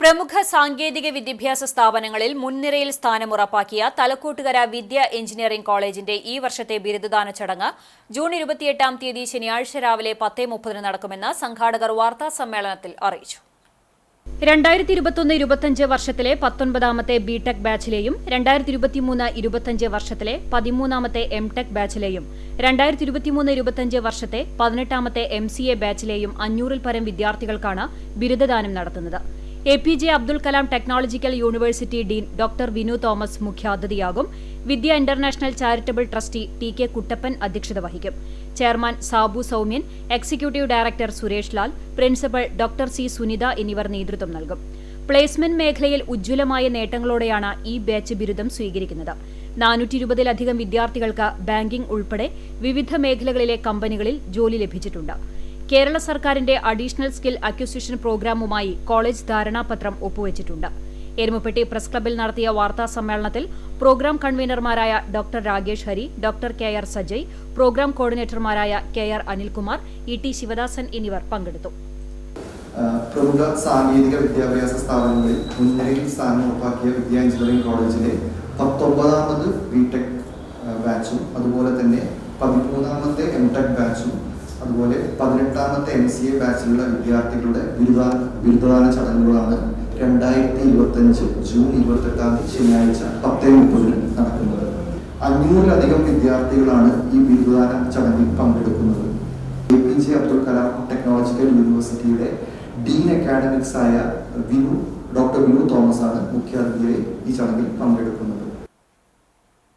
പ്രമുഖ സാങ്കേതിക വിദ്യാഭ്യാസ സ്ഥാപനങ്ങളിൽ മുൻനിരയിൽ സ്ഥാനം ഉറപ്പാക്കിയ തലക്കൂട്ടുകര വിദ്യ എഞ്ചിനീയറിംഗ് കോളേജിന്റെ ഈ വർഷത്തെ ബിരുദദാന ചടങ്ങ് ജൂൺ ഇരുപത്തിയെട്ടാം തീയതി ശനിയാഴ്ച രാവിലെ പത്തേ മുപ്പതിന് നടക്കുമെന്ന് സംഘാടകർ വാർത്താ സമ്മേളനത്തിൽ അറിയിച്ചു. രണ്ടായിരത്തി ഇരുപത്തൊന്ന് ഇരുപത്തഞ്ച് വർഷത്തിലെ പത്തൊൻപതാമത്തെ ബി ടെക് ബാച്ചിലെയും രണ്ടായിരത്തി ഇരുപത്തിമൂന്ന് ഇരുപത്തഞ്ച് വർഷത്തിലെ പതിമൂന്നാമത്തെ എം ടെക് ബാച്ചിലെയും രണ്ടായിരത്തി ഇരുപത്തിമൂന്ന് ഇരുപത്തഞ്ച് വർഷത്തെ പതിനെട്ടാമത്തെ എം സി എ ബാച്ചിലെയും അഞ്ഞൂറിൽ പരം വിദ്യാർത്ഥികൾക്കാണ് ബിരുദദാനം നടത്തുന്നത്. A P J Abdul Kalam technological university dean doctor Vinu Thomas മുഖ്യാതിഥിയാകും. Vidya international charitable trustee T K Kuttappan അധ്യക്ഷത വഹിക്കും. Chairman Sabu Soumyan executive director Suresh Lal principal doctor C Sunitha എന്നിവർ നേതൃത്വം നൽകും. പ്ലേസ്മെന്റ് മേഖലയിൽ ഉജ്ജ്വലമായ നേട്ടങ്ങളോടെയാണ് ഈ ബാച്ച് ബിരുദം സ്വീകരിക്കുന്നത്. നാനൂറ്റി ഇരുപതിലധികം വിദ്യാർത്ഥികൾക്ക് ബാങ്കിംഗ് ഉൾപ്പെടെ വിവിധ മേഖലകളിലെ കമ്പനികളിൽ ജോലി ലഭിച്ചിട്ടുണ്ട്. കേരള സർക്കാരിന്റെ അഡീഷണൽ സ്കിൽ അക്വിസിഷൻ പ്രോഗ്രാമുമായി കോളേജ് ധാരണാപത്രം ഒപ്പുവച്ചിട്ടുണ്ട്. എരുമപ്പെട്ടി പ്രസ് ക്ലബ്ബിൽ നടത്തിയ വാർത്താ സമ്മേളനത്തിൽ programme കൺവീനർമാരായ doctor Ragesh Hari doctor K R Sajay programme കോർഡിനേറ്റർമാരായ K R Anilkumar E T Sivadasan എന്നിവർ പങ്കെടുത്തു. പ്രമുഖ സാങ്കേതിക വിദ്യാഭ്യാസ സ്ഥാപനങ്ങളിൽ മുൻനിരയിൽ സ്ഥാനം ഉറപ്പാക്കിയ വിദ്യ എഞ്ചിനീയറിംഗ് കോളേജിലെ പത്തൊമ്പതാമത് ബി ടെക് ബാച്ചും അതുപോലെ തന്നെ പതിമൂന്ന് അതുപോലെ പതിനെട്ടാമത്തെ എം സി എ ബാച്ചിലുള്ള വിദ്യാർത്ഥികളുടെ ബിരുദാന ബിരുദദാന ചടങ്ങുകളാണ് രണ്ടായിരത്തി ഇരുപത്തഞ്ച് ജൂൺ ഇരുപത്തെട്ടാം തീയതി ശനിയാഴ്ച പത്തേ മുപ്പതിന് നടക്കുന്നത്. അഞ്ഞൂറിലധികം വിദ്യാർത്ഥികളാണ് ഈ ബിരുദദാന ചടങ്ങിൽ പങ്കെടുക്കുന്നത്. A P J Abdul Kalam technological യൂണിവേഴ്സിറ്റിയുടെ ഡീൻ അക്കാഡമിക്സ് ആയ വിനു ഡോക്ടർ വിനു തോമസ് ആണ് മുഖ്യാതിഥിയായി ഈ ചടങ്ങിൽ പങ്കെടുക്കുന്നത്.